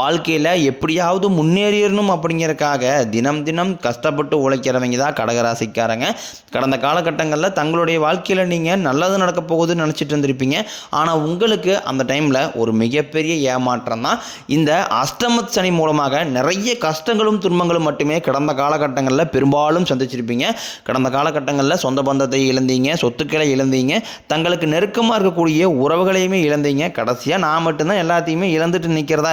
வாழ்க்கையில் எப்படியாவது முன்னேறிடணும் அப்படிங்கிறக்காக தினம் தினம் கஷ்டப்பட்டு உழைக்கிறவங்க தான் கடகராசிக்காரங்க. கடந்த காலகட்டங்களில் தங்களுடைய வாழ்க்கையில் நீங்கள் நல்லது நடக்க போகுதுன்னு நினச்சிட்டு இருந்திருப்பீங்க. ஆனால் உங்களுக்கு அந்த டைமில் ஒரு மிகப்பெரிய ஏமாற்றம் தான். இந்த அஷ்டம சனி மூலமாக நிறைய கஷ்டங்களும் துன்பங்களும் மட்டுமே கடந்த காலகட்டங்களில் பெரும்பாலும் சந்திச்சிருப்பீங்க. கடந்த காலகட்டங்களில் சொந்த பந்தத்தை இழந்தீங்க சொத்துக்களை இழந்தீங்க தங்களுக்கு நெருக்கமாக இருக்கக்கூடிய உறவுகளையுமே இழந்தீங்க. கடைசியாக நான் மட்டும்தான் எல்லாத்தையுமே இழந்துட்டு நிற்கிறதா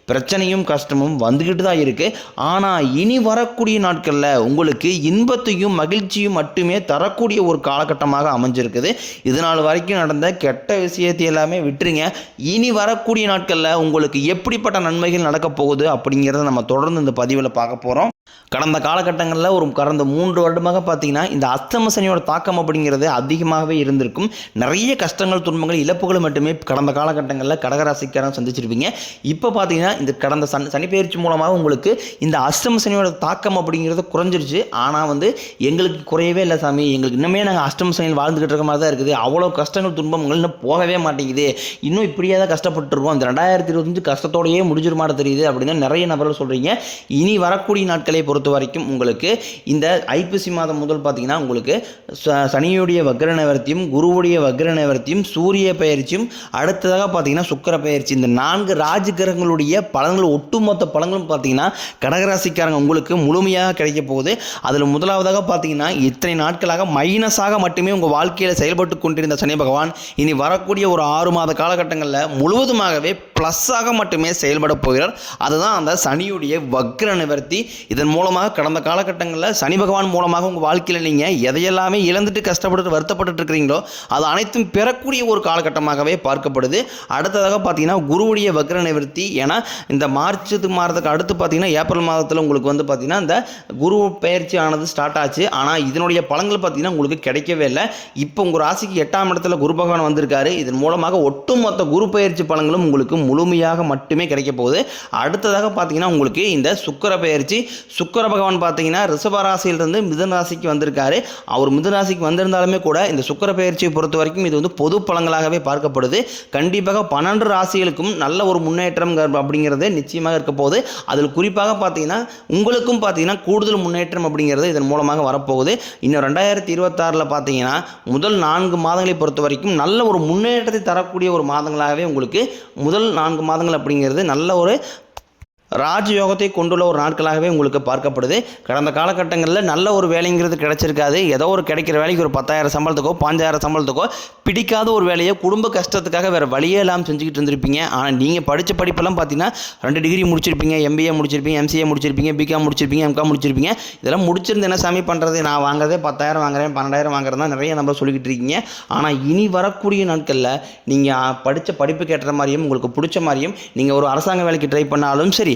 பிரச்சனையும் கஷ்டமும் வந்துக்கிட்டு தான் இருக்குது ஆனால் இனி வரக்கூடிய நாட்களில் உங்களுக்கு இன்பத்தையும் மகிழ்ச்சியும் மட்டுமே தரக்கூடிய ஒரு காலகட்டமாக அமைஞ்சிருக்குது. இது நாள் வரைக்கும் நடந்த கெட்ட விஷயத்தை எல்லாமே விட்டுருங்க. இனி வரக்கூடிய நாட்களில் உங்களுக்கு எப்படிப்பட்ட நன்மைகள் நடக்கப் போகுது அப்படிங்கிறத நம்ம தொடர்ந்து இந்த பதிவில் பார்க்க போகிறோம் கடந்த காலகட்டங்களில் ஒரு கடந்த மூன்று வருடமாக பார்த்தீங்கன்னா இந்த அஸ்தம சனியோட தாக்கம் அப்படிங்கிறது அதிகமாகவே இருந்திருக்கும். நிறைய கஷ்டங்கள் துன்பங்கள் இழப்புகள் மட்டுமே கடந்த காலகட்டங்களில் கடகராசிக்காரன் சந்திச்சிருப்பீங்க. இப்போ பார்த்தீங்கன்னா இந்த கடந்த சன் சனிப்பெயர்ச்சி மூலமாக உங்களுக்கு இந்த அஷ்டம சனியோட தாக்கம் அப்படிங்கிறது குறைஞ்சிருச்சு. ஆனால் வந்து எங்களுக்கு குறையவே இல்லை சாமி. எங்களுக்கு இன்னுமே நாங்கள் அஷ்டம சனியில் வாழ்ந்துக்கிட்டு இருக்க மாதிரி தான் இருக்குது. அவ்வளோ கஷ்டங்கள் துன்பங்கள் இன்னும் போகவே மாட்டேங்குது. இன்னும் இப்படியே தான் கஷ்டப்பட்டுருக்கோம். இந்த ரெண்டாயிரத்தி இருபத்தஞ்சு கஷ்டத்தோடையே முடிஞ்சிருமாட தெரியுது அப்படின்னு நிறைய நபர்கள் சொல்கிறீங்க இனி வரக்கூடிய நாட்களை பொறுத்த வரைக்கும் உங்களுக்கு இந்த ஐப்பசி மாதம் முதல் பார்த்தீங்கன்னா உங்களுக்கு ச- சனியுடைய வக்ர நிவர்த்தியும் குருவுடைய வக்ர நிவர்த்தியும் சூரிய பயிற்சியும் அடுத்ததாக பார்த்தீங்கன்னா சுக்கர பயிற்சி. இந்த நான்கு ராஜ கிரகங்களுடைய பலன்கள் ஒட்டுமொத்த பலன்களும் பார்த்தீங்கன்னா கடகராசிக்காரங்க உங்களுக்கு முழுமையாக கிடைக்க போகுது. அதில் முதலாவதாக பார்த்தீங்கன்னா இத்தனை நாட்களாக மைனஸாக மட்டுமே உங்கள் வாழ்க்கையில் செயல்பட்டு கொண்டிருந்த சனி பகவான் இனி வரக்கூடிய ஒரு ஆறு மாத காலகட்டங்களில் முழுவதுமாகவே ப்ளஸ்ஸாக மட்டுமே செயல்பட போகிறார். அதுதான் அந்த சனியுடைய வக்ர நிவர்த்தி. இதன் மூலமாக கடந்த காலகட்டங்களில் சனி பகவான் மூலமாக உங்கள் வாழ்க்கையில் நீங்கள் எதையெல்லாமே இழந்துட்டு கஷ்டப்பட்டு வருத்தப்பட்டு இருக்கிறீங்களோ அது அனைத்தும் பெறக்கூடிய ஒரு காலகட்டமாகவே பார்க்கப்படுது. அடுத்ததாக பார்த்தீங்கன்னா குருவுடைய வக்ர நிவர்த்தி. ஏன்னா இந்த மார்ச் மாதத்துக்கு அடுத்து பார்த்தீங்கன்னா ஏப்ரல் மாதத்தில் உங்களுக்கு வந்து பார்த்தீங்கன்னா இந்த குரு பயிற்சி ஆனது ஸ்டார்ட் ஆச்சு. ஆனால் இதனுடைய பலன்கள் பார்த்தீங்கன்னா உங்களுக்கு கிடைக்கவே இல்லை. இப்போ உங்கள் ராசிக்கு எட்டாம் இடத்துல குரு பகவான் வந்திருக்காரு. இதன் மூலமாக ஒட்டுமொத்த குரு பயிற்சி பலன்களும் உங்களுக்கு முழுமையாக மட்டுமே கிடைக்க போகுது. அடுத்ததாக பார்த்தீங்கன்னா உங்களுக்கு இந்த சுக்கர பயிற்சி. சுக்கர பகவான் பார்த்தீங்கன்னா ரிஷப ராசியிலிருந்து மிதுன ராசிக்கு வந்திருக்காரு. அவர் மிதுன ராசிக்கு வந்திருந்தாலுமே கூட இந்த சுக்கர பயிற்சியை பொறுத்த வரைக்கும் இது வந்து பொது பலங்களாகவே பார்க்கப்படுது. கண்டிப்பாக பன்னெண்டு ராசிகளுக்கும் நல்ல ஒரு முன்னேற்றம் அப்படிங்கிறது நிச்சயமாக இருக்க போகுது. அதில் குறிப்பாக பார்த்தீங்கன்னா உங்களுக்கும் பார்த்தீங்கன்னா கூடுதல் முன்னேற்றம் அப்படிங்கிறது இதன் மூலமாக வரப்போகுது. இன்னும் ரெண்டாயிரத்தி இருபத்தாறில் பார்த்தீங்கன்னா முதல் நான்கு மாதங்களை பொறுத்த வரைக்கும் நல்ல ஒரு முன்னேற்றத்தை தரக்கூடிய ஒரு மாதங்களாகவே உங்களுக்கு முதல் நான்கு மாதங்கள் அப்படிங்கிறது நல்ல ஒரு ராஜயோகத்தை கொண்டுள்ள ஒரு நாட்களாகவே உங்களுக்கு பார்க்கப்படுது. கடந்த காலகட்டங்களில் நல்ல ஒரு வேலைங்கிறது கிடைச்சிருக்காது. ஏதோ ஒரு கிடைக்கிற வேலைக்கு ஒரு பத்தாயிரம் சம்பளத்துக்கோ பாஞ்சாயிரம் சம்பளத்துக்கோ பிடிக்காத ஒரு வேலையை குடும்ப கஷ்டத்துக்காக வேறு வழியே இல்லாமல் செஞ்சுக்கிட்டு இருந்திருப்பீங்க. ஆனால் நீங்கள் படித்த படிப்பெல்லாம் பார்த்தீங்கன்னா ரெண்டு டிகிரி முடிச்சிருப்பீங்க எம்பிஏ முடிச்சிருப்பீங்க எம்சிஏ முடிச்சிருப்பீங்க பிகாம் முடிச்சிருப்பீங்க எம்காம் முடிச்சிருப்பீங்க. இதெல்லாம் முடிச்சிருந்து என்ன சாமி பண்ணுறது நான் வாங்குறதே பத்தாயிரம் வாங்குறேன் பன்னெண்டாயிரம் வாங்குறது தான் நிறைய நம்பர் சொல்லிக்கிட்டு இருக்கீங்க. ஆனால் இனி வரக்கூடிய நாட்களில் நீங்கள் படித்த படிப்புக்கு ஏற்ற மாதிரியும் உங்களுக்கு பிடிச்ச மாதிரியும் நீங்கள் ஒரு அரசாங்க வேலைக்கு ட்ரை பண்ணாலும் சரி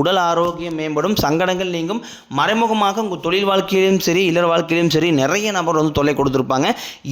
உடல் ஆரோக்கியம் மேம்படும் சங்கடங்கள் நீங்கும். மறைமுகமாக உங்கள் தொழில் வாழ்க்கையிலும் சரி இல்லற வாழ்க்கையிலும் சரி நிறைய நபர் வந்து தொல்லை கொடுத்துருப்பாங்க.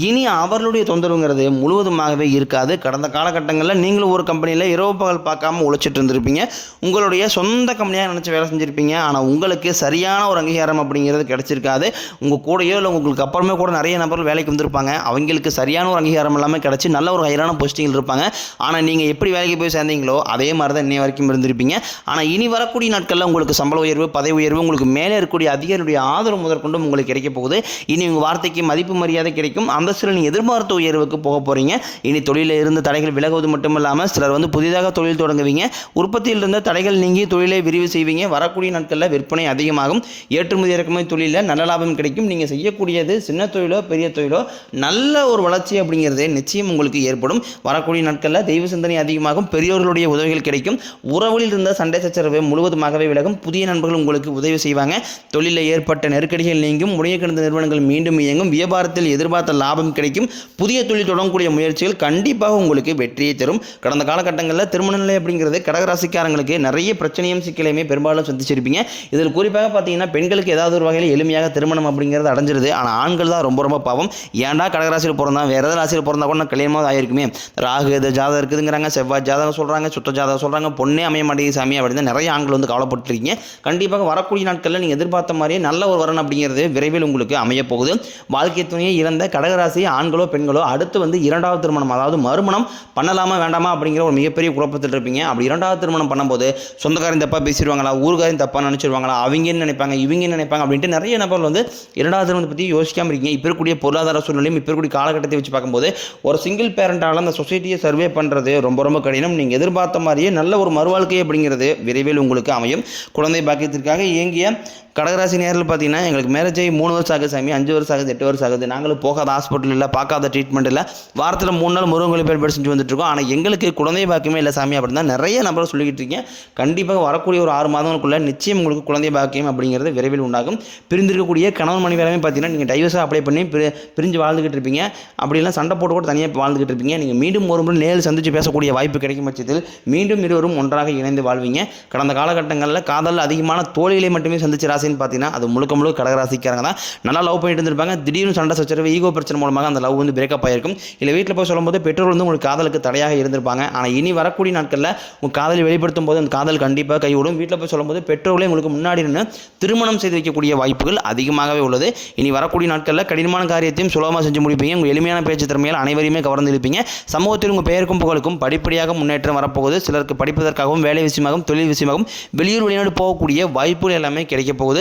இனி அவர்களுடைய தொந்தரவுங்கிறது முழுவதுமாகவே இருக்காது. கடந்த காலகட்டங்களில் நீங்களும் ஒரு கம்பெனியில் இரவு பகல் பார்க்காம உழைச்சிட்டு இருந்திருப்பீங்க. உங்களுடைய சொந்த கம்பெனியாக நினச்சி வேலை செஞ்சுருப்பீங்க. ஆனால் உங்களுக்கு சரியான ஒரு அங்கீகாரம் அப்படிங்கிறது கிடச்சிருக்காது. உங்கள் கூடயோ இல்லை உங்களுக்கு அப்புறமே கூட நிறைய நபர்கள் வேலைக்கு வந்திருப்பாங்க. அவங்களுக்கு சரியான ஒரு அங்கீகாரம் எல்லாமே கிடச்சி நல்ல ஒரு ஹைரான போஸ்டிங்கில் இருப்பாங்க. ஆனால் நீங்கள் எப்படி வேலைக்கு போய் சேர்ந்தீங்களோ அதே மாதிரி தான் இன்னை வரைக்கும் இருந்திருப்பீங்க. ஆனால் இனி வரக்கூடிய நாட்களில் உங்களுக்கு சம்பள உயர்வு பதவி உயர்வு உங்களுக்கு மேலே இருக்கக்கூடிய அதிகாரியுடைய ஆதரவு முதற்கொண்டும் உங்களுக்கு கிடைக்க போகுது. இனி உங்கள் வார்த்தைக்கு மதிப்பு மரியாதை கிடைக்கும். அந்த சில நீங்கள் எதிர்பார்த்த உயர்வுக்கு போக போகிறீங்க இனி தொழிலில் இருந்து தடைகள் விலகுவது மட்டும் இல்லாமல் சிலர் வந்து புதிதாக தொழில் தொடங்குவீங்க. உற்பத்தியில் இருந்த தடைகள் நீங்கி தொழிலை விரிவு செய்வீங்க. வரக்கூடிய நாட்களில் விற்பனை அதிகமாகும். ஏற்றுமதி இறக்குமதி தொழிலில் நல்ல லாபம் கிடைக்கும். நீங்கள் செய்யக்கூடியது சின்ன தொழிலோ பெரிய தொழிலோ நல்ல ஒரு வளர்ச்சி அப்படிங்கிறது நிச்சயம் உங்களுக்கு ஏற்படும். வரக்கூடிய நாட்களில் தெய்வ சிந்தனை அதிகமாகும். பெரியோர்களுடைய உதவிகள் கிடைக்கும். உறவுகளில் இருந்த சண்டை சச்சரவு முழுவதுமாகவே விலகும். புதிய நண்பர்கள் உங்களுக்கு உதவி செய்வாங்க. தொழிலில் ஏற்பட்ட நெருக்கடிகள் நீங்கும். முடிய கிடந்த நிறுவனங்கள் மீண்டும் இயங்கும். வியாபாரத்தில் எதிர்பார்த்த லாபம் கிடைக்கும். புதிய தொழில் தொடங்கக்கூடிய முயற்சிகள் கண்டிப்பாக உங்களுக்கு வெற்றியை தரும். கடந்த காலகட்டங்களில் திருமண நிலை அப்படிங்கிறது கடகராசிக்காரங்களுக்கு நிறைய பிரச்சனையும் சிக்கலையுமே பெரும்பாலும் சந்திச்சிருப்பீங்க. இதில் குறிப்பாக பார்த்தீங்கன்னா பெண்களுக்கு ஏதாவது ஒரு வகையில் எளிமையாக திருமணம் அப்படிங்கிறது அடைஞ்சிருது. ஆனால் ஆண்கள் தான் ரொம்ப ரொம்ப பாவம். ஏன்டா கடகராசியில் பிறந்தா? வேறு ஏதாவது ராசியில் பிறந்தா கூட கல்யாணமாக ஆயிருக்குமே. ராகு இது ஜாதகம் இருக்குதுங்கிறாங்க. செவ்வாய் ஜாதகம் சொல்கிறாங்க சுத்த ஜாதகம் சொல்கிறாங்க பொண்ணே அமைய மாட்டேங்குது சாமி அப்படின்னு நிறைய ஆண்கள் வந்து கவலைப்பட்டுருக்கீங்க. கண்டிப்பாக வரக்கூடிய நாட்களில் நீங்கள் எதிர்பார்த்த மாதிரியே நல்ல ஒரு வரன் அப்படிங்கிறது விரைவில் உங்களுக்கு அமையப் போகுது. வாழ்க்கை துணையை இறந்த கடகராசி ஆண்களோ பெண்களோ அடுத்து வந்து இரண்டாவது திருமணம் அதாவது மறுமணம் பண்ணலாமா வேண்டாமா அப்படிங்கிற ஒரு மிகப்பெரிய குழப்பத்தில் இருப்பீங்க. அப்படி இரண்டாவது திருமணம் பண்ணும்போது சொந்தக்காரன் தப்பாக பேசிடுவாங்களா ஊர்காரன் தப்பாக நினச்சிருவாங்களா அவங்க என்ன நினைப்பாங்க இவங்க என்ன நினைப்பாங்க அப்படின்ட்டு நிறைய நபர்கள் வந்து இரண்டாவது திருமணத்தை பற்றி யோசிக்காமல் இருக்கீங்க. இப்போ இருக்கக்கூடிய பொருளாதார சூழ்நிலையும் இப்போ இருக்கக்கூடிய காலகட்டத்தை வச்சு பார்க்கும்போது ஒரு சிங்கிள் பேரண்டால் அந்த சொசைட்டியை சர்வே பண்ணுறது ரொம்ப ரொம்ப கடினம். நீங்கள் எதிர்பார்த்த மாதிரியே நல்ல ஒரு மறுவாழ்க்கை அப்படிங்கிறது விரைவில் உங்களுக்கு அமையும். குழந்தை பாக்கியத்திற்காக இயங்கிய கடகராசி நேரில் பார்த்தீங்கன்னா எங்களுக்கு மேரேஜ் ஆகி மூணு வருஷம் ஆகுது சாமி அஞ்சு வருஷம் ஆகுது எட்டு வருஷம் ஆகுது. நாங்களும் போகாத ஹாஸ்பிட்டல் இல்லை பார்க்காத ட்ரீட்மெண்ட் இல்லை. வாரத்தில் மூணு நாள் முருகங்களை பேர் பேர் செஞ்சு வந்துட்டுருக்கோம் ஆனால் எங்களுக்கு குழந்தை பாக்கியமே இல்லை சாமி அப்படின்னு தான் நிறைய நபர் சொல்லிக்கிட்டு இருக்கீங்க. கண்டிப்பாக வரக்கூடிய ஒரு ஆறு மாதங்களுக்குள்ள நிச்சயம் உங்களுக்கு குழந்தை பாக்கியம் அப்படிங்கிறது விரைவில் உண்டாகும். பிரிந்திருக்கக்கூடிய கணவன் மனைவி எல்லாமே பார்த்தீங்கன்னா நீங்கள் டைவர்ஸாக அப்ளை பண்ணி பிரி பிரிஞ்சு வாழ்ந்துக்கிட்டு இருப்பீங்க. அப்படிலாம் சண்டை போட்டு கூட தனியாக வாழ்ந்துக்கிட்டு இருப்பீங்க. நீங்கள் மீண்டும் ஒரு முறை நேரில் சந்தித்து பேசக்கூடிய வாய்ப்பு கிடைக்கும் பட்சத்தில் மீண்டும் இருவரும் ஒன்றாக இணைந்து வாழ்வீங்க. கடந்த காலகட்டங்களில் காதலில் அதிகமான தோழிகளை மட்டுமே சந்திச்ச ராசின்னு பார்த்தீங்கன்னா அது முழுக்க முழுக்க கடகராசிக்காரங்க தான். நல்லா லவ் பண்ணிட்டு இருந்திருப்பாங்க. திடீர்னு சண்டை சச்சரவு ஈகோ பிரச்சனை மூலமாக அந்த லவ் வந்து பிரேக்கப் ஆயிருக்கும். இல்லை வீட்டில் போய் சொல்லும்போது பெற்றோர் வந்து உங்களுக்கு காதலுக்கு தடையாக இருந்திருப்பாங்க. ஆனால் இனி வரக்கூடிய நாட்களில் உங்கள் காதலை வெளிப்படுத்தும் போது அந்த காதல் கண்டிப்பாக கைவிடும் வீட்டில் போய் சொல்லும்போது பெற்றோர்களே உங்களுக்கு முன்னாடி நின்று திருமணம் செய்து வைக்கக்கூடிய வாய்ப்புகள் அதிகமாகவே உள்ளது. இனி வரக்கூடிய நாட்களில் கடினமான காரியத்தையும் சுலபமாக செஞ்சு முடிப்பீங்க. உங்கள் எளிமையான பேச்சு திறமையால் அனைவரையுமே கவர்ந்து இருப்பீங்க சமூகத்தில் உங்கள் பெயருக்கும் புகழுக்கும் படிப்படியாக முன்னேற்றம் வரப்போகுது. சிலருக்கு படிப்பதற்காகவும் வேலை விஷயமாகவும் தொழில் விஷயமாகவும் வெளியூர் வெளிநாடு போகக்கூடிய வாய்ப்புகள் எல்லாமே கிடைக்கப் போகுது.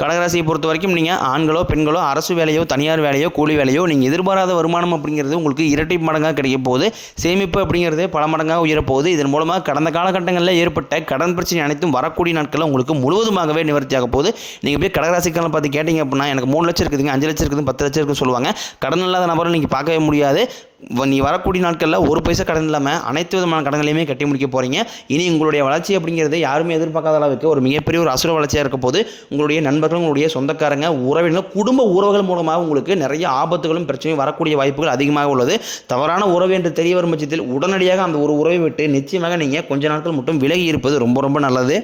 கடகராசியை பொறுத்த வரைக்கும் நீங்கள் ஆண்களோ பெண்களோ அரசு வேலையோ தனியார் வேலையோ கூலி வேலையோ நீங்கள் எதிர்பாராத வருமானம் அப்படிங்கிறது உங்களுக்கு இரட்டை மடங்காக கிடைக்க போகுது. சேமிப்பு அப்படிங்கிறது பல மடங்காக உயரப்போகுது இதன் மூலமாக கடந்த காலகட்டங்களில் ஏற்பட்ட கடன் பிரச்சனை அனைத்தும் வரக்கூடிய நாட்களில் உங்களுக்கு முழுவதுமாகவே நிவர்த்தியாக போகுது. நீங்கள் போய் கடகராசிக்காரன் பார்த்து கேட்டிங்க அப்படின்னா எனக்கு மூணு லட்சம் இருக்குதுங்க அஞ்சு லட்சம் இருக்குது பத்து லட்சம் இருக்குதுன்னு சொல்லுவாங்க. கடன் இல்லாத நபரை நீங்கள் பார்க்கவே முடியாது. நீ வரக்கூடிய நாட்களில் ஒரு பைசா கடன் இல்லாமல் அனைத்து விதமான கடன்களையுமே கட்டி முடிக்க போகிறீங்க இனி உங்களுடைய வளர்ச்சி அப்படிங்கிறது யாருமே எதிர்பார்க்காத அளவுக்கு ஒரு மிகப்பெரிய ஒரு அசுர வளர்ச்சியாக இருக்க போது உங்களுடைய நண்பர்கள் உங்களுடைய சொந்தக்காரங்க உறவினர்கள் குடும்ப உறவுகள் மூலமாக உங்களுக்கு நிறைய ஆபத்துகளும் பிரச்சனையும் வரக்கூடிய வாய்ப்புகள் அதிகமாக உள்ளது. தவறான உறவு என்று தெரிய வரும் பட்சத்தில் உடனடியாக அந்த ஒரு உறவை விட்டு நிச்சயமாக நீங்கள் கொஞ்ச நாட்கள் மட்டும் விலகி இருப்பது ரொம்ப ரொம்ப நல்லது.